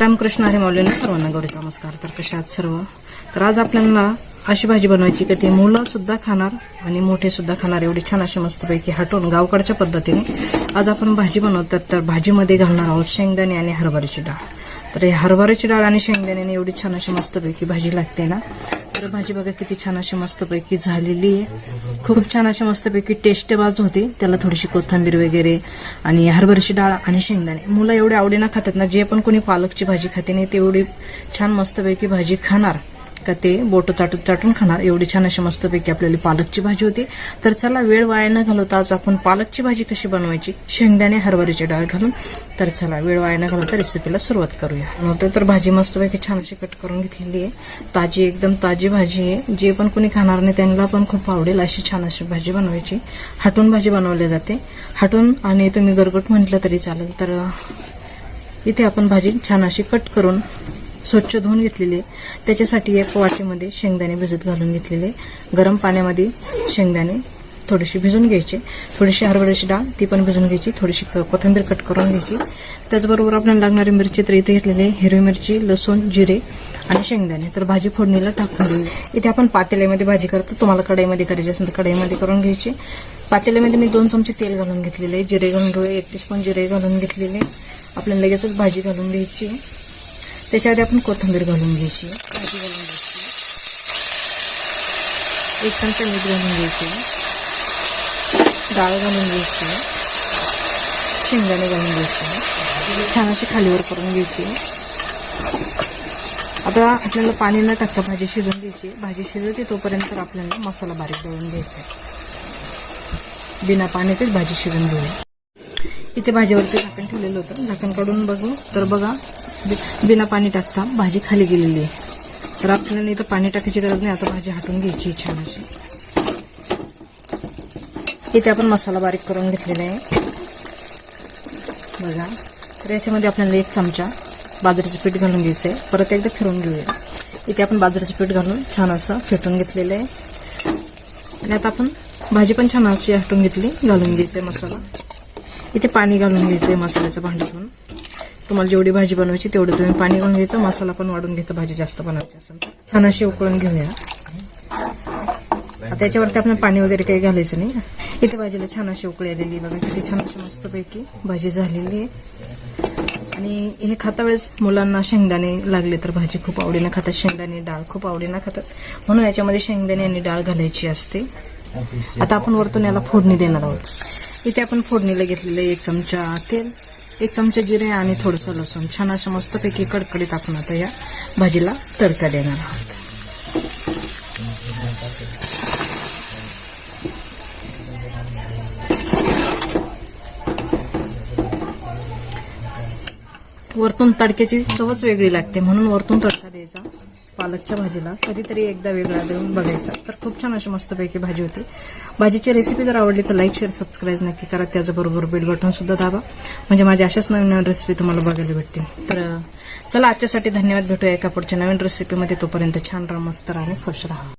रामकृष्ण हरे माऊलीने सर्वांना गौरी नमस्कार. तर कशात सर्व? तर आज आपल्याला अशी भाजी बनवायची की ती मुलंसुद्धा खाणार आणि मोठेसुद्धा खाणार एवढी छान अशी मस्तपैकी हटवून गावकडच्या पद्धतीने आज आपण भाजी बनवतात तर भाजीमध्ये घालणार आहोत शेंगदाणे आणि हरभऱ्याची डाळ. तर हे हरभऱ्याची डाळ आणि शेंगदाण्याने एवढी छान अशी मस्तपैकी भाजी लागते ना? तर भाजी बघा किती छान अशी मस्तपैकी झालेली आहे. खूप छान अशी मस्तपैकी टेस्टबाज होती. त्याला थोडीशी कोथिंबीर वगैरे आणि हरभऱ्याची डाळ आणि शेंगदाणे. मुलं एवढे आवडीनं खातात ना जे पण कोणी पालकची भाजी खाते नाही तेवढी छान मस्तपैकी भाजी खाणार. का ते बोटं चाटून चाटून खाणार? एवढी छान अशी मस्तपैकी आपल्याला पालकची भाजी होती. तर चला वेळ वाया न घालवता आज आपण पालकची भाजी कशी बनवायची? शेंगदाणे हरभऱ्याची डाळ घालून. तर चला वेळ वाया न घालवता रेसिपीला सुरुवात करूया. नव्हतं तर भाजी मस्तपैकी छान अशी कट करून घेतलेली आहे. ताजी एकदम ताजी भाजी आहे. जे पण कोणी खाणार नाही त्यांना पण खूप आवडेल अशी छान अशी भाजी बनवायची. हटून भाजी बनवली जाते. हटून आणि तुम्ही गरगट म्हटलं तरी चालेल. तर इथे आपण भाजी छान अशी कट करून स्वच्छ धुवून घेतलेले. त्याच्यासाठी एक वाटीमध्ये शेंगदाणे भिजत घालून घेतलेले. गरम पाण्यामध्ये शेंगदाणे थोडीशी भिजून घ्यायचे. थोडीशी हरभऱ्याची डाळ ती पण भिजून घ्यायची. थोडीशी क- कोथिंबीर कट करून घ्यायची. त्याचबरोबर आपल्याला लागणारी मिरची तर इथे घेतलेली हिरवी मिरची लसूण जिरे आणि शेंगदाणे. तर भाजी फोडणीला टाकून देऊ. इथे आपण पातेल्यामध्ये भाजी करतो. तुम्हाला कढईमध्ये करायची असेल तर कढईमध्ये करून घ्यायची. पातेल्यामध्ये मी दोन चमचे तेल घालून घेतलेले जिरे घालून घेऊ एक टीस्पून जिरे घालून घेतलेले. आपल्याला लगेचच भाजी घालून घ्यायची. त्याच्यामध्ये आपण कोथिंबीर घालून घ्यायची भाजी घालून घ्यायची. एक चमचा मीठ घालून घ्यायची. डाळ घालून घ्यायची. शेंगदाणे घालून घ्यायची. छान अशी खालीवर करून घ्यायची. आता आपल्याला पाणी न टाकता भाजी शिजवून घ्यायची. भाजी शिजवते तोपर्यंत आपल्याला मसाला बारीक दळून घ्यायचा बिना पाण्याचीच भाजी शिजून घेऊया. इथे भाजीवरती झाकण ठेवलेलं होतं. झाकण काढून बघू. तर बघा बिना पाणी टाकता भाजी खाली गेलेली आहे. तर आपल्याला इथं पाणी टाकायची गरज नाही. आता भाजी हटून घ्यायची छान अशी. इथे आपण मसाला बारीक करून घेतलेला आहे. बघा. तर याच्यामध्ये आपल्याला एक चमचा बाजरीचं पीठ घालून घ्यायचं आहे. परत एकदा फिरून घेऊया. इथे आपण बाजरीचं पीठ घालून छान असं फेटून घेतलेलं आहे. आणि आता आपण भाजी पण छान अशी हटून घेतली घालून घ्यायचं आहे मसाला. इथे पाणी घालून घ्यायचं आहे मसाल्याचं घेऊन. तुम्हाला जेवढी भाजी बनवायची तेवढं तुम्ही पाणी घालून घ्यायचं मसाला पण वाढून घ्यायचा भाजी जास्त बनवायची असेल तर. छान अशी उकळून घेऊया. आता याच्यावरती आपण पाणी वगैरे काही घालायचं नाही इथे भाजीला छान अशी उकळी आलेली बघा किती छान अशी मस्तपैकी भाजी झालेली आहे. आणि हे खाता वेळेस मुलांना शेंगदाणे लागले तर भाजी खूप आवडीनं खातात. शेंगदाणे डाळ खूप आवडीनं खातात. म्हणून याच्यामध्ये शेंगदाणे आणि डाळ घालायची असते. आता आपण वरतून याला फोडणी देणार आहोत. इथे आपण फोडणीला घेतलेलं एक चमचा तेल एक चमचा जिरे आणि थोडंसं लसूण. छान असं मस्तपैकी कडकडीत आपण आता या भाजीला तडका देणार आहोत. वरतून तडक्याची चवच वेगळी लागते म्हणून वरतून तडका द्यायचा. पालकच्या भाजीला कधीतरी एकदा वेगळा देऊन बघायचा. तर खूप छान अशी मस्तपैकी भाजी होती. भाजीची रेसिपी जर आवडली तर लाईक शेअर सबस्क्राईब नक्की करा. त्याचबरोबर बेल बटन सुद्धा दाबा. म्हणजे माझ्या अशाच नवीन नवीन रेसिपी तुम्हाला बघायला भेटतील. तर चला आजच्यासाठी धन्यवाद. भेटूया एका पुढच्या नवीन रेसिपीमध्ये तोपर्यंत छान राहा मस्त राहा आणि खुश राहा.